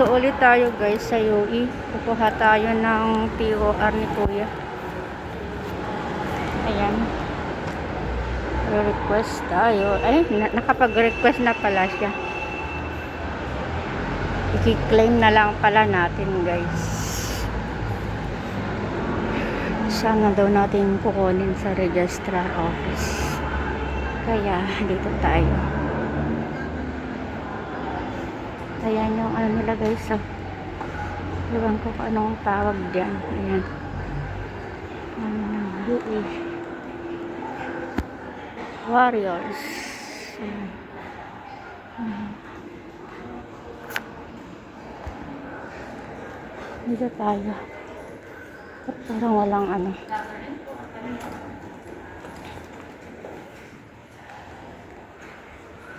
Dito ulit tayo guys sa UE. Kukuha tayo ng POR ni Kuya. Ayan. Request tayo. Ay, na- nakapag-request na pala siya. I-claim na lang pala natin guys. Sana daw natin kukunin sa registrar office. Kaya dito tayo. Ayan yung ano nila guys. Oh. Ewan ko kung anong tawag dyan. Ayan. Ano ng UE. Warriors. Ayan. Ayan. Dito tayo. Parang walang ano.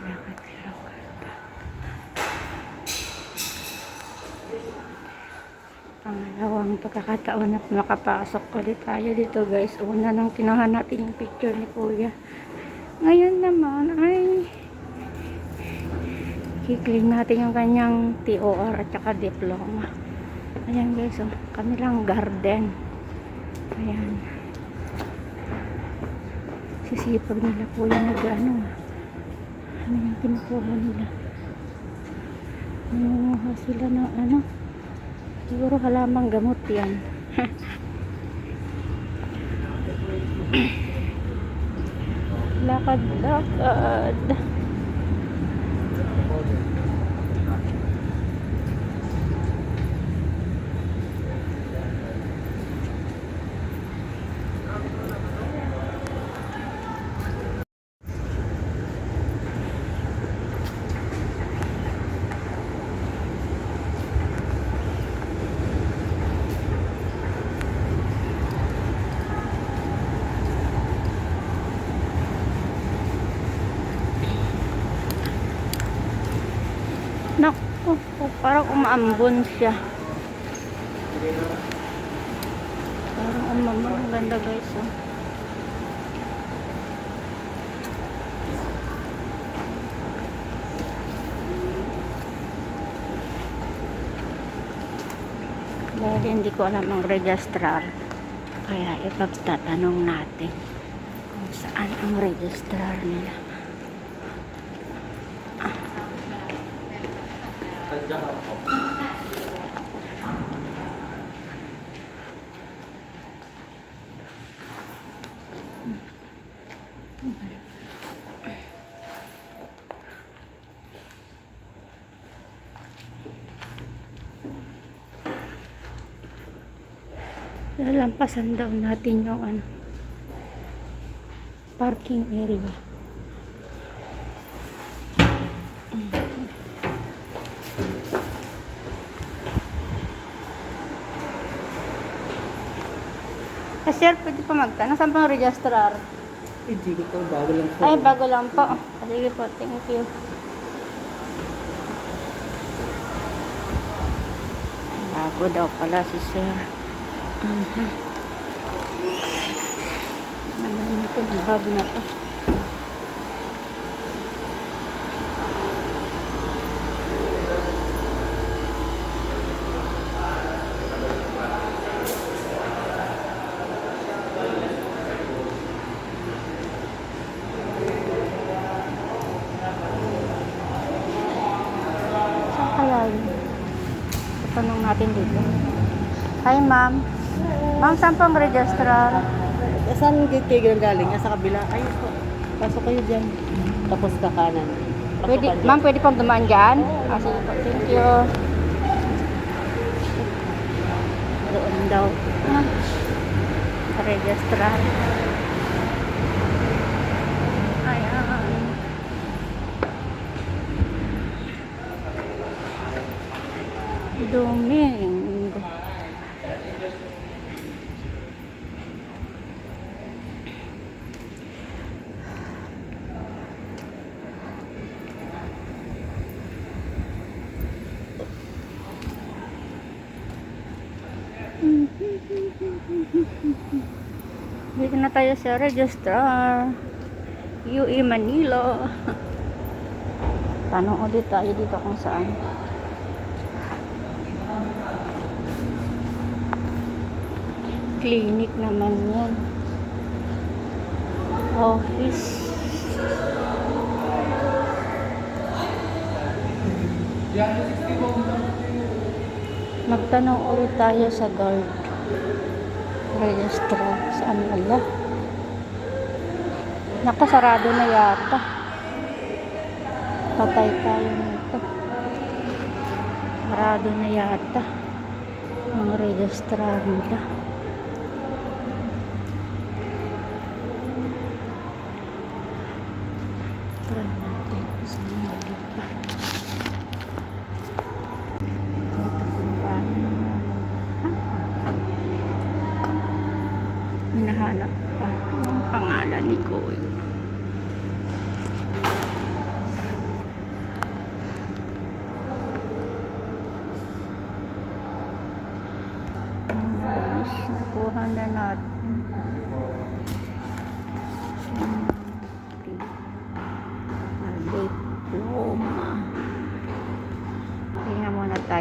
Bakit hirap ka ba? Pangalawang pagkakataon na makapasok ulit tayo dito guys. Una nang kinuha natin yung picture ni Kuya. Ngayon naman ay kiklaim natin yung kanyang TOR at saka diploma. Ayan guys, oh, kanilang garden. Ayan. Sisipag nila yung nag-ano. Ano yung kinukuha nila? Nangunguha sila ng ano? Siguro halamang gamot yan. lakad, lakad. Naku, parang umaambon siya. Parang umambon. Ang ganda guys. Oh. Dahil hindi ko alam ang registrar. Kaya ipagtatanong natin kung saan ang registrar nila. Lalampasan daw natin yung ano, parking area. Sir, pwede pa magtanong. Saan pa ang registrar? Hindi ko po, bago lang po. Ay, bago lang po. Ah, Sige po, thank you. Bago daw pala si sir. Mhm. Ano na ito? Bago na to. Saan kaya yun? Tanong natin dito. Hi, ma'am. Ma'am, saan po ang registrar? Eh, saan kayo galing? Ah, Sa kabila. Ay, po. Pasok kayo dyan. Tapos ka kanan. Pasok Pwede, ka dyan. ma'am, pwede pong dumaan dyan? Ah, sige po. Thank you. Doon daw. Ah, registrar. Domingo. Dito na tayo sa registrar. UE Manila. Tanong ulit tayo dito kung saan. Clinic naman yan. Office. Magtanong ulit tayo sa guard. Registrar. Saan wala? Naku, sarado na yata. Patay tayo nito. Sarado na yata. Ang registrar nila. Try natin sa mga pa. Ito kung paano. Hinahanap pa ang pangalan ni Koy. Nakuha na natin.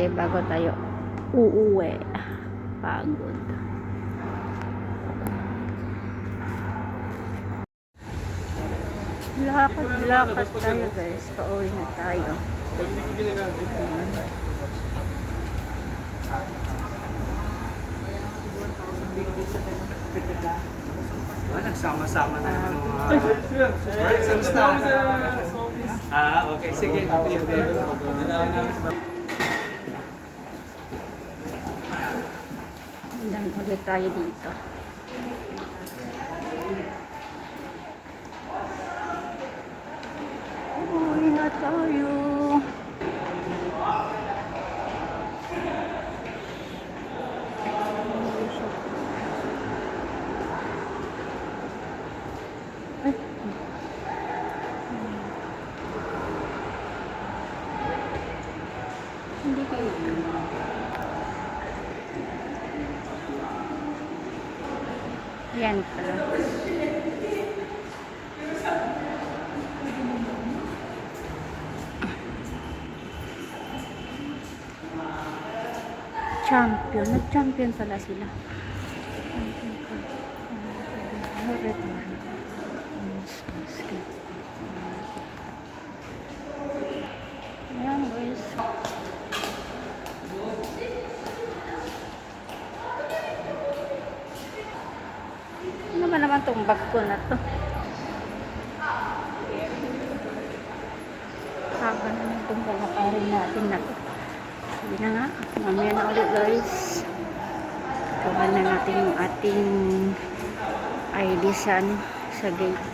Tayo bago tayo uuwi. Pagod. Lakad, lakad tayo guys. Pauwi na tayo. Ah, nagsama-sama na naman ng mga... Ah, okay. Sige. Dan ulit tayo dito. Uwi na tayo. Champion. Nag-champion pala ba naman tong bag ko na to? Haba naman itong palakarin natin na to. Sige na nga. Mamaya na ulit guys. Gawa na natin yung ating ID sa, ano, sa gate.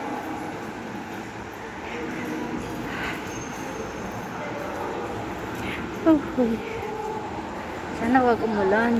Oh. Sana wag umulan.